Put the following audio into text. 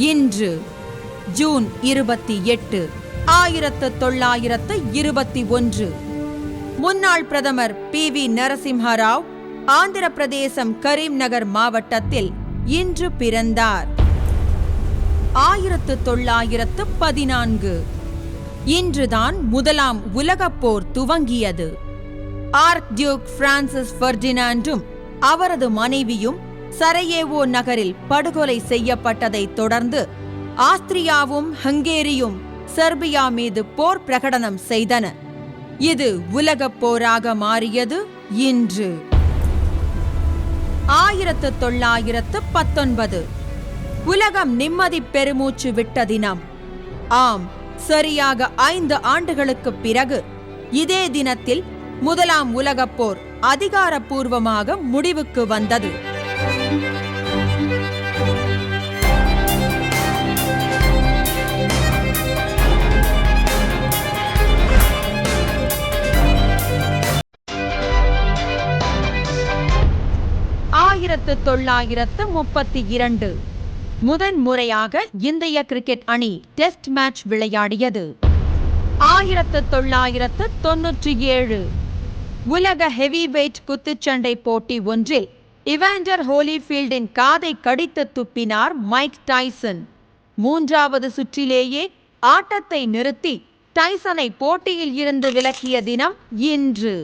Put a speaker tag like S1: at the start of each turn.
S1: இன்று ஜூன் இருபத்தி எட்டு ஆயிரத்து தொள்ளாயிரத்து இருபத்தி ஒன்று. முன்னாள் பிரதமர் பி. வி. நரசிம்ஹராவ் ஆந்திர பிரதேசம் கரீம் நகர் மாவட்டத்தில் இன்று பிறந்தார். ஆயிரத்து தொள்ளாயிரத்து பதினான்கு. இன்றுதான் முதலாம் உலகப் போர் துவங்கியது. ஆர்க் டியூக் பிரான்சிஸ் ஃபெர்டினாண்டும் அவரது மனைவியும் சரையேவோ நகரில் படுகொலை செய்யப்பட்டதைத் தொடர்ந்து ஆஸ்திரியாவும் ஹங்கேரியும் செர்பியா மீது போர் பிரகடனம் செய்தன. இது உலகப் போராக மாறியது இன்று. ஆயிரத்து தொள்ளாயிரத்து பத்தொன்பது. உலகம் நிம்மதி பெருமூச்சு விட்ட தினம். ஆம் சரியாக ஐந்து ஆண்டுகளுக்குப் பிறகு இதே தினத்தில் முதலாம் உலகப் போர் அதிகாரப்பூர்வமாக முடிவுக்கு வந்தது. ஆயிரத்து தொள்ளாயிரத்து முப்பத்தி இரண்டு. முதன் முறையாக இந்திய கிரிக்கெட் அணி டெஸ்ட் மேட்ச் விளையாடியது. ஆயிரத்து தொள்ளாயிரத்து தொன்னூற்றி ஏழு. உலக ஹெவி வெயிட் குத்துச்சண்டை போட்டி ஒன்றில் இவாண்டர் ஹோலிஃபீல்டின் காதை கடித்து துப்பினார் மைக் டைசன். மூன்றாவது சுற்றிலேயே ஆட்டத்தை நிறுத்தி டைசனை போட்டியில் இருந்து விலக்கிய தினம் இன்று.